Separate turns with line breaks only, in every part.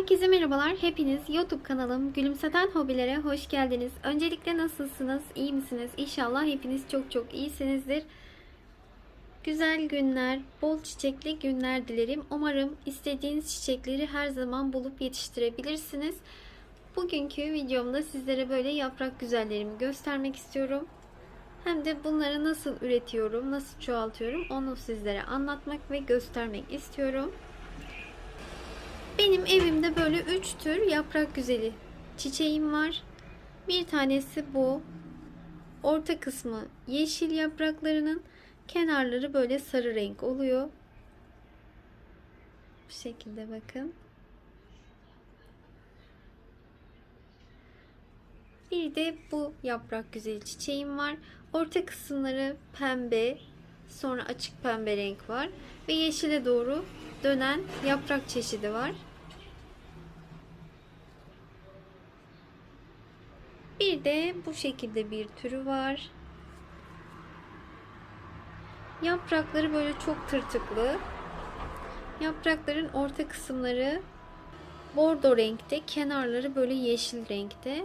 Herkese merhabalar. Hepiniz YouTube kanalım Gülümseten Hobilere hoş geldiniz. Öncelikle nasılsınız? İyi misiniz? İnşallah hepiniz çok çok iyisinizdir. Güzel günler, bol çiçekli günler dilerim. Umarım istediğiniz çiçekleri her zaman bulup yetiştirebilirsiniz. Bugünkü videomda sizlere böyle yaprak güzellerimi göstermek istiyorum. Hem de bunları nasıl üretiyorum, nasıl çoğaltıyorum onu sizlere anlatmak ve göstermek istiyorum. Benim evimde böyle 3 tür yaprak güzeli çiçeğim var. Bir tanesi bu. Orta kısmı yeşil yapraklarının kenarları böyle sarı renk oluyor. Bu şekilde bakın. Bir de bu yaprak güzeli çiçeğim var. Orta kısımları pembe, sonra açık pembe renk var ve yeşile doğru dönen yaprak çeşidi var. Bir de bu şekilde bir türü var. Yaprakları böyle çok tırtıklı. Yaprakların orta kısımları bordo renkte, kenarları böyle yeşil renkte.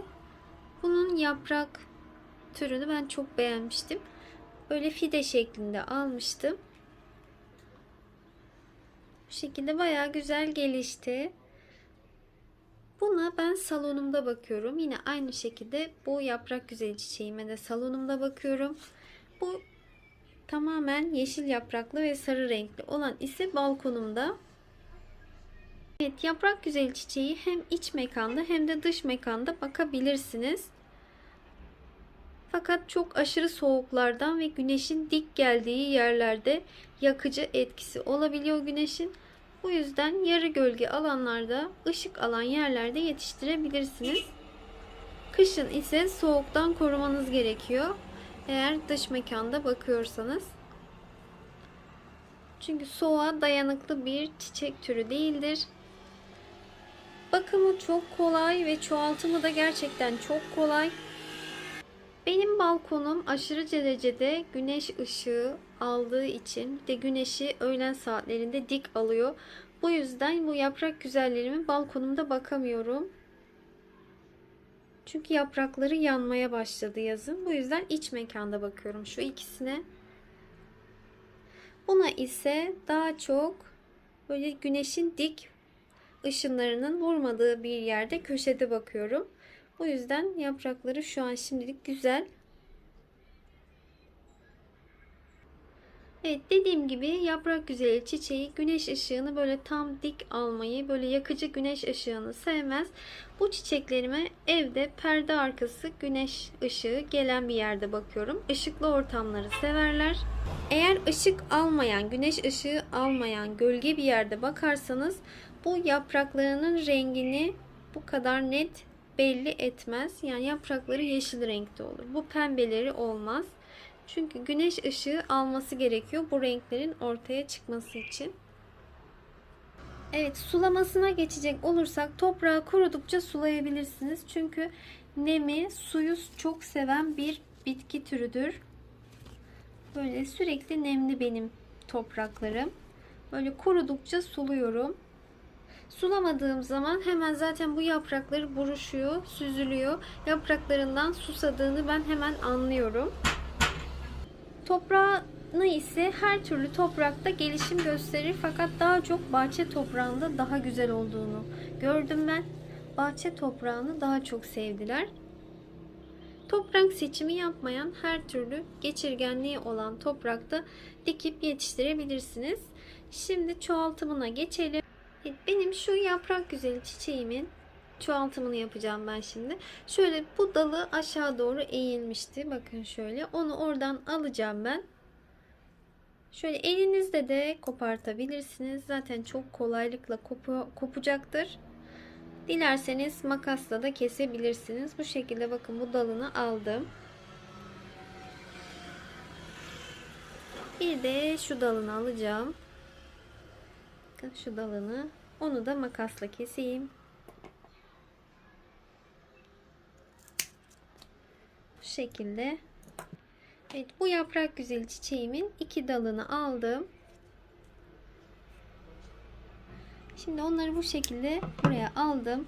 Bunun yaprak türünü ben çok beğenmiştim. Böyle fide şeklinde almıştım. Bu şekilde bayağı güzel gelişti. Buna ben salonumda bakıyorum. Yine aynı şekilde bu yaprak güzel çiçeğime de salonumda bakıyorum. Bu tamamen yeşil yapraklı ve sarı renkli olan ise balkonumda. Evet yaprak güzel çiçeği hem iç mekanda hem de dış mekanda bakabilirsiniz. Fakat çok aşırı soğuklardan ve güneşin dik geldiği yerlerde yakıcı etkisi olabiliyor güneşin. Bu yüzden yarı gölge alanlarda, ışık alan yerlerde yetiştirebilirsiniz. Kışın ise soğuktan korumanız gerekiyor. Eğer dış mekanda bakıyorsanız. Çünkü soğuğa dayanıklı bir çiçek türü değildir. Bakımı çok kolay ve çoğaltımı da gerçekten çok kolay. Benim balkonum aşırı derecede güneş ışığı aldığı için de güneşi öğlen saatlerinde dik alıyor. Bu yüzden bu yaprak güzellerimi balkonumda bakamıyorum. Çünkü yaprakları yanmaya başladı yazın. Bu yüzden iç mekanda bakıyorum şu ikisine. Buna ise daha çok böyle güneşin dik ışınlarının vurmadığı bir yerde köşede bakıyorum. O yüzden yaprakları şu an şimdilik güzel. Evet dediğim gibi yaprak güzeli çiçeği güneş ışığını böyle tam dik almayı böyle yakıcı güneş ışığını sevmez. Bu çiçeklerime evde perde arkası güneş ışığı gelen bir yerde bakıyorum. Işıklı ortamları severler. Eğer ışık almayan, güneş ışığı almayan gölge bir yerde bakarsanız bu yapraklarının rengini bu kadar net belli etmez. Yani yaprakları yeşil renkte olur. Bu pembeleri olmaz. Çünkü güneş ışığı alması gerekiyor bu renklerin ortaya çıkması için. Evet sulamasına geçecek olursak toprağı kurudukça sulayabilirsiniz. Çünkü nemi, suyu çok seven bir bitki türüdür. Böyle sürekli nemli benim topraklarım. Böyle kurudukça suluyorum. Sulamadığım zaman hemen zaten bu yaprakları buruşuyor, süzülüyor. Yapraklarından susadığını ben hemen anlıyorum. Toprağını ise her türlü toprakta gelişim gösterir fakat daha çok bahçe toprağında daha güzel olduğunu gördüm ben. Bahçe toprağını daha çok sevdiler. Toprak seçimi yapmayan her türlü geçirgenliği olan toprakta dikip yetiştirebilirsiniz. Şimdi çoğaltımına geçelim. Benim şu yaprak güzeli çiçeğimin çoğaltımını yapacağım ben şimdi. Şöyle bu dalı aşağı doğru eğilmişti. Bakın şöyle. Onu oradan alacağım ben. Şöyle elinizde de kopartabilirsiniz. Zaten çok kolaylıkla kopu kopacaktır. Dilerseniz makasla da kesebilirsiniz. Bu şekilde bakın bu dalını aldım. Bir de şu dalını alacağım. Bakın şu dalını. Onu da makasla keseyim. Bu şekilde. Evet bu yaprak güzel çiçeğimin iki dalını aldım. Şimdi onları bu şekilde buraya aldım.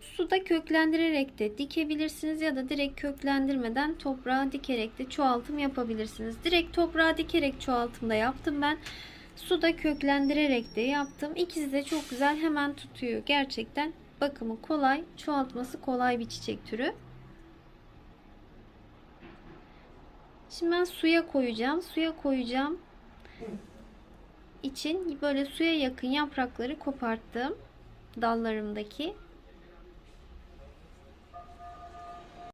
Suda köklendirerek de dikebilirsiniz ya da direkt köklendirmeden toprağa dikerek de çoğaltım yapabilirsiniz. Direkt toprağa dikerek çoğaltımda yaptım ben. Suda köklendirerek de yaptım. İkisi de çok güzel hemen tutuyor. Gerçekten bakımı kolay, çoğaltması kolay bir çiçek türü. Şimdi ben suya koyacağım. Suya koyacağım için böyle suya yakın yaprakları koparttım dallarımdaki.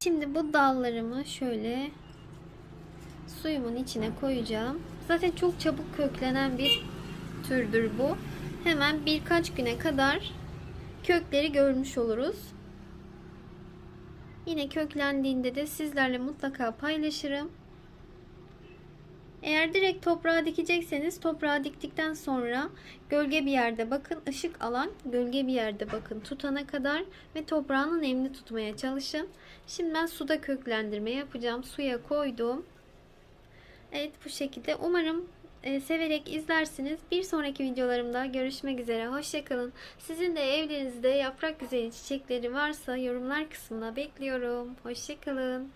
Şimdi bu dallarımı şöyle suyumun içine koyacağım. Zaten çok çabuk köklenen bir türdür bu. Hemen birkaç güne kadar kökleri görmüş oluruz. Yine köklendiğinde de sizlerle mutlaka paylaşırım. Eğer direkt toprağa dikecekseniz toprağa diktikten sonra gölge bir yerde bakın, ışık alan gölge bir yerde bakın tutana kadar ve toprağını nemli tutmaya çalışın. Şimdi ben suda köklendirme yapacağım. Suya koydum. Evet bu şekilde. Umarım e, severek izlersiniz. Bir sonraki videolarımda görüşmek üzere. Hoşçakalın. Sizin de evlerinizde yaprak güzeli çiçekleri varsa yorumlar kısmına bekliyorum. Hoşçakalın.